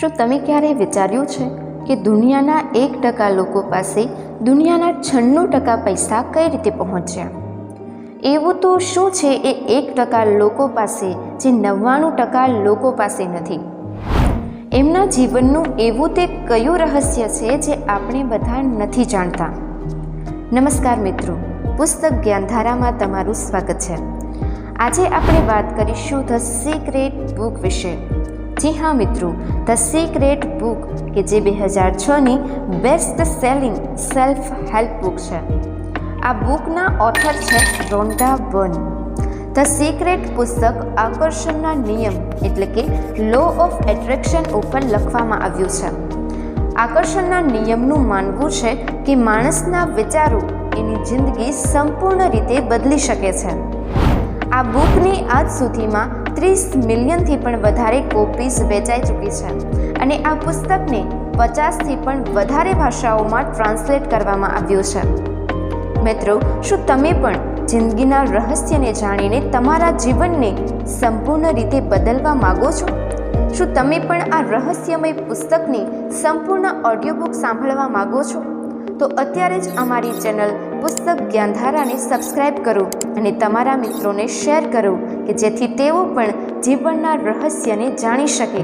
શું તમે ક્યારેય વિચાર્યું છે કે દુનિયાના એક ટકા લોકો પાસે દુનિયાના છન્નું ટકા પૈસા કઈ રીતે પહોંચ્યા? એવું તો શું છે એ એક ટકા લોકો પાસે જે નવ્વાણું ટકા લોકો પાસે નથી? એમના જીવનનું એવું તે કયું રહસ્ય છે જે આપણે બધા નથી જાણતા? નમસ્કાર મિત્રો, પુસ્તક જ્ઞાનધારામાં તમારું સ્વાગત છે. આજે આપણે વાત કરીશું ધ સિક્રેટ બુક વિશે. જી હા, મિત્રો. ધ સિક્રેટ બુક કે જે બે હજાર છની best selling self help book છે. આ બુકના ઓથર છે રોન્ડા વન. ધ સિક્રેટ પુસ્તક આકર્ષણના નિયમ, એટલે કે લો ઓફ એટ્રેક્શન ઉપર લખવામાં આવ્યું છે. આકર્ષણના નિયમનું માનવું છે કે માણસના વિચારો એની જિંદગી સંપૂર્ણ રીતે બદલી શકે છે. આ બુકની આજ સુધીમાં ત્રીસ મિલિયનથી પણ વધારે કોપીઝ વેચાઈ ચૂકી છે. અને આ પુસ્તકને પચાસથી પણ વધારે ભાષાઓમાં ટ્રાન્સલેટ કરવામાં આવ્યું છે. મિત્રો, શું તમે પણ જિંદગીના રહસ્યને જાણીને તમારા જીવનને સંપૂર્ણ રીતે બદલવા માગો છો? શું તમે પણ આ રહસ્યમય પુસ્તકની સંપૂર્ણ ઓડિયો બુક સાંભળવા માગો છો? તો અત્યારે જ અમારી ચેનલ પુસ્તક જ્ઞાનધારાને સબસ્ક્રાઈબ કરો અને તમારા મિત્રોને શેર કરો કે જેથી તેઓ પણ જીવનના રહસ્યને જાણી શકે.